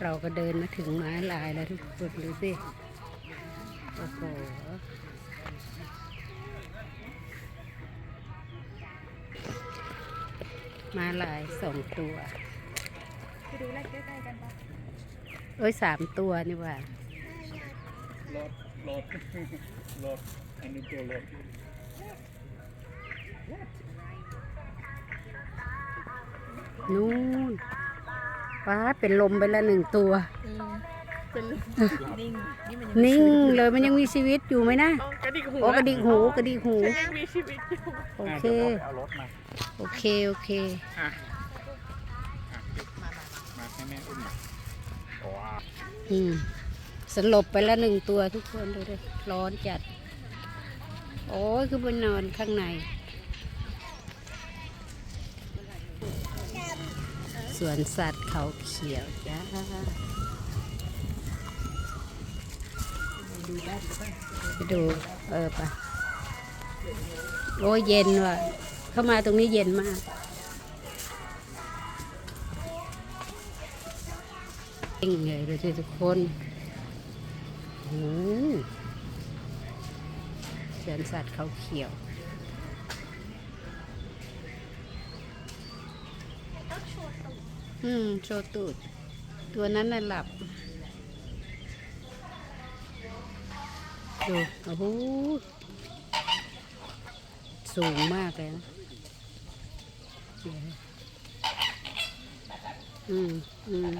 เราก็เดินมาถึงไม้ลายแล้วทุกคนดูสิ โอ้โหมาลายสองตัวไปดูเลขใกล้ๆกันปะเอ้ยสามตัวนี่หว่ารถรถรถอันนี้ตัวรถนู่น ว้าเป็นลมไปแล้วหนึ่งตัว เป็นนิ่งนี่มันนิ่งเลยมันยังมีชีวิตอยู่ไหมนะกระดิกหูโอ้กระดิกหูกระดิกหูยังมีชีวิตอยู่โออะเคดี๋ยวผมไปเอารถมาโอเคโอเคอะอะมาให้แม่อุ้มหน่อยว้าวอืมสลบไปแล้วหนึ่งตัวทุกคนดูดิร้อนจัด โอ้ยคือไปนอนข้างใน วนสัตว์เขาเขียวจ้าไปดูเออปะโอ้ยเย็นว่ะ เข้ามาตรงนี้เย็นมาก เอ็งเลยดูสิทุกคนโอ้โหสวนสัตว์เขาเขียว อืม โชว์ตูด ตัวนั้นน่ะหลับ ดู โอ้โห สูงมากเลยนะเดี๋ยวอืม อืม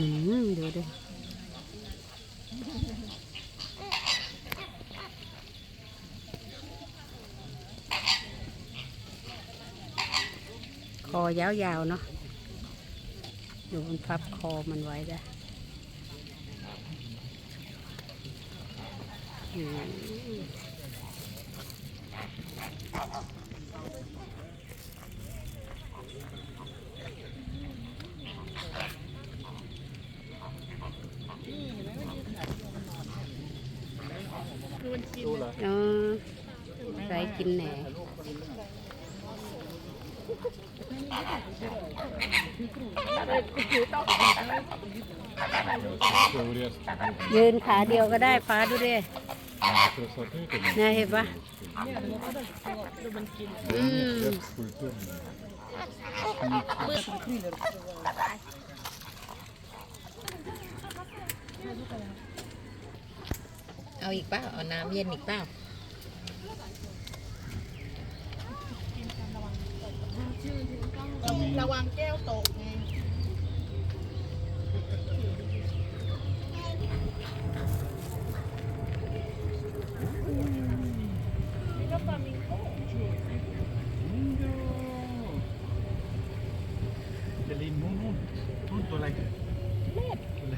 อื้อหืออืมดูดิคอยาวๆเนาะดูมันพับคอมันไว้ได้อืม ดูมันกิน ดูเหรอ เออ ใส่กินแหน Curious. ยืนขาเดียวก็ได้ฟ้าดูดิ Så så det är det. น่าเห็นปะอืมเอาอีกเปล่าเอาน้ำเย็นอีกเปล่า ระวังแก้วตกไงเจลินนู่นนู่นนู่นตัวอะไรตัวอะไร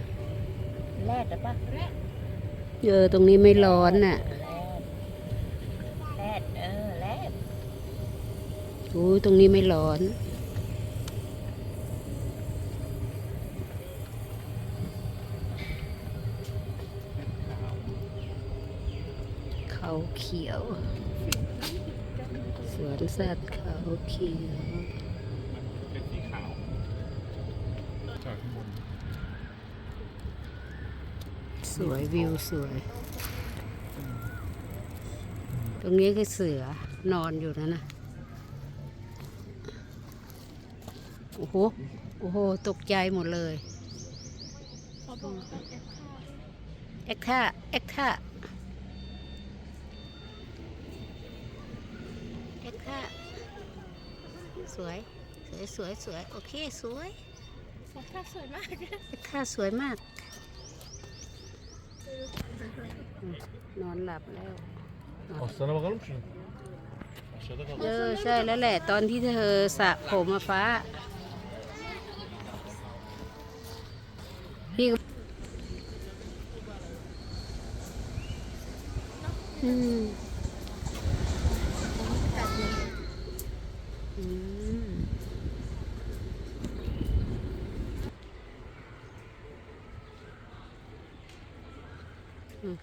แรดหรือปะแรดเออตรงนี้ไม่ร้อนน่ะแรดเออแรด โอ้ยตรงนี้ไม่ร้อน เขาเขียว สวนสัตว์เขาเขียวเป็นสีขาวจากข้างบนสวยวิวสวย ตรงนี้คือเสือนอนอยู่นะนะโอ้โห โอ้โห ตกใจหมดเลยเอ็กท่าเอ็กท่าเอ็กท่าสวย สวย สวย สวย โอเค สวยถ้าสวยมากเอ็กท่าสวยมากอืมนอนหลับแล้ว Aslana bakalım şunu. Aşağıda kaldı. เออใช่แล้วแหละ ตอนที่เธอสระผมมาฟ้า 嗯。嗯。嗯。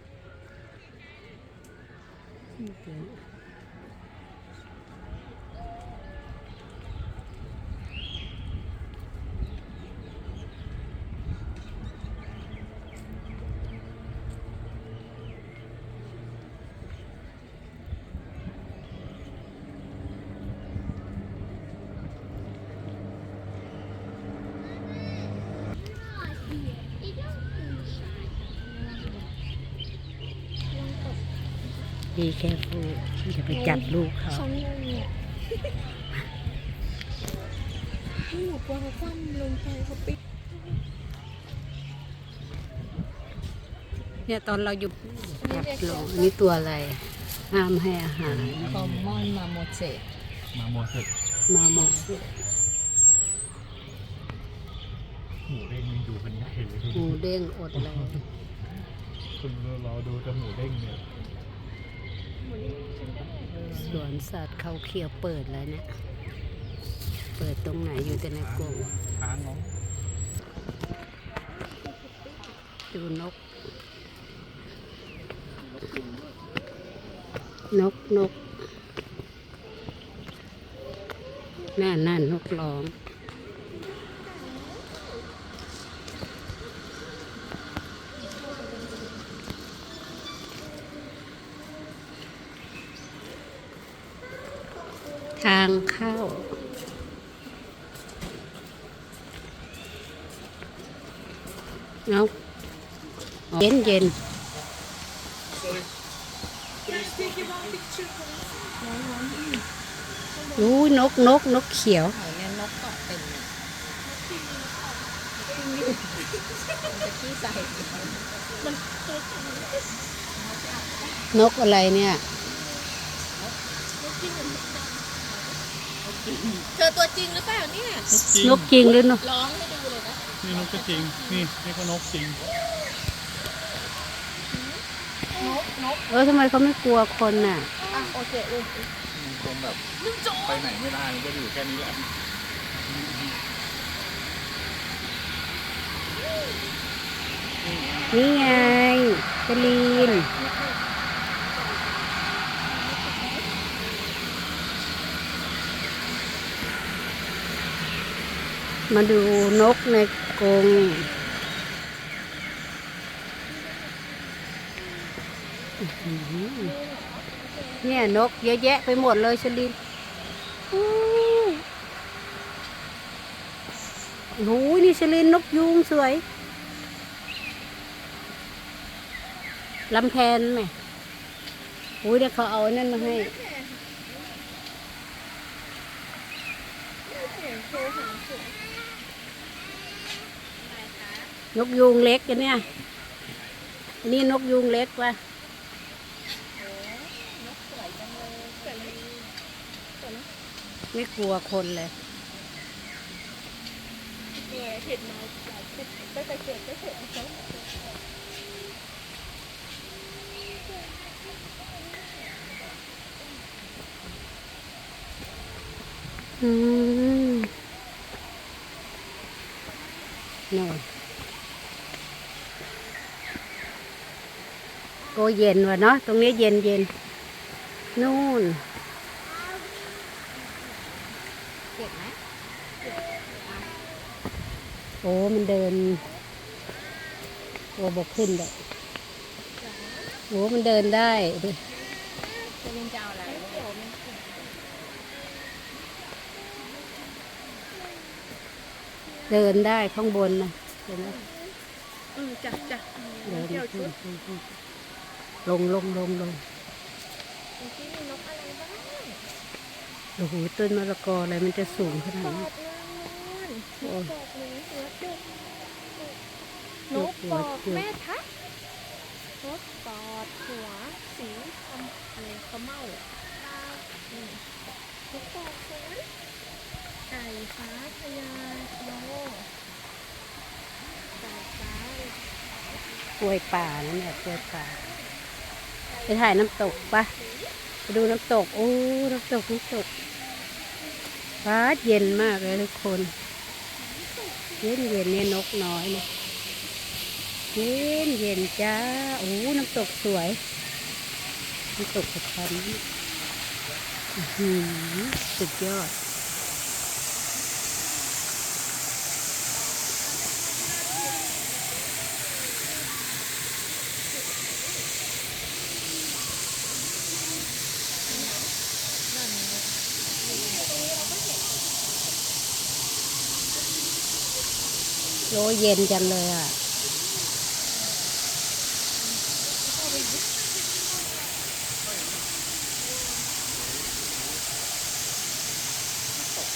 嗯。 ดีแค่ฟูอย่าไปจับลูกเขาฉันงงเนี่ยนี่หนูกลัวเขาคว่ำลงไปเขาปิดเนี่ยตอนเราอยู่จับลงนี่ตัวอะไร ห้ามให้อาหารคอมมอนมาโมเสสมาโมเสสมาหมดหมูเด้งยังดูกันใหญ่เลยหมูเด้งอดเลยคุณเราดูแต่หมูเด้งเนี่ย สวนสัตว์เขาเขียวเปิดแล้วเนี่ยเปิดตรงไหนอยู่แต่ในกรงค้าง้องดูนก นกนกนั่นนั่นนกร้องางเข้า เอาเย็นเย็นอู้นกนกนกเขียว นกเกาะเต็นนกอะไรเนี่ย เธอตัวจริงหรือเปล่าเนี่ยนกจริงหรือนกร้องให้ดูเลยนะนี่นกก็จริง นี่นี่ก็นกจริง นกนกเออทำไมเขาไม่กลัวคนน่ะ อะโอเคเออมันคงแบบไปไหนไม่ได้มันก็อยู่แค่นี้แหละนี่ไงกลีน มาดูนกในกรงเนี่ยนกเยอะแยะไปหมดเลยชลินอู้โอ้ยนี่ชลินนกยูงสวยลำแพนไหมอุ้ยเดี๋ยวเขาเอานั่นมาให้ นกยูงเล็กกันเนี่ยนนี้นกยูงเล็กว่ะไม่กลัวคนเลยเออเห็นมาตั้งแต่เกิดก็เห็นเขาอืมน่นโอ้เย็นว่ะเนาะตรงนี้เย็นเย็นนู่นเก็บไหมโอ้มันเดินโอ้บอกขึ้นเลยโอ้มันเดินได้ดิจะลินจะเอาอะไรเดินได้ข้างบนนะเห็นไหมอืมจ้ะจ้ะเดินเดี๋ยวขึ้ชุนดขึ้นขึ้น ลงลงลงลงเมื่อกี้มีนกอะไรบ้างโอ้โหต้นมะละกออะไรมันจะสูงขนาดปอนี้ดเลยนโอ้กปอดเลยหัวจุกนกหัปวอจุดกแม่ทักนกปอดหัวสีคำอะไรขะเมาอืมนกปอดสวยไก่ฟ้าพญาโลไก่ฟ้ากล้วยป่านั่นแหละกล้วยป่าไป ถ่ายน้ำตกปะไปดูน้ำตก โอ้ น้ำตก น้ำตกฟ้าเย็นมากเลยทุกคน เย็นเย็นเนี่ยนกน้อยเนี่ยเย็นเย็นจ้า โอ้ น้ำตกสวย น้ำตกสะพานนี้อื้อหือสุดยอด โลเย็นจังเลยอะ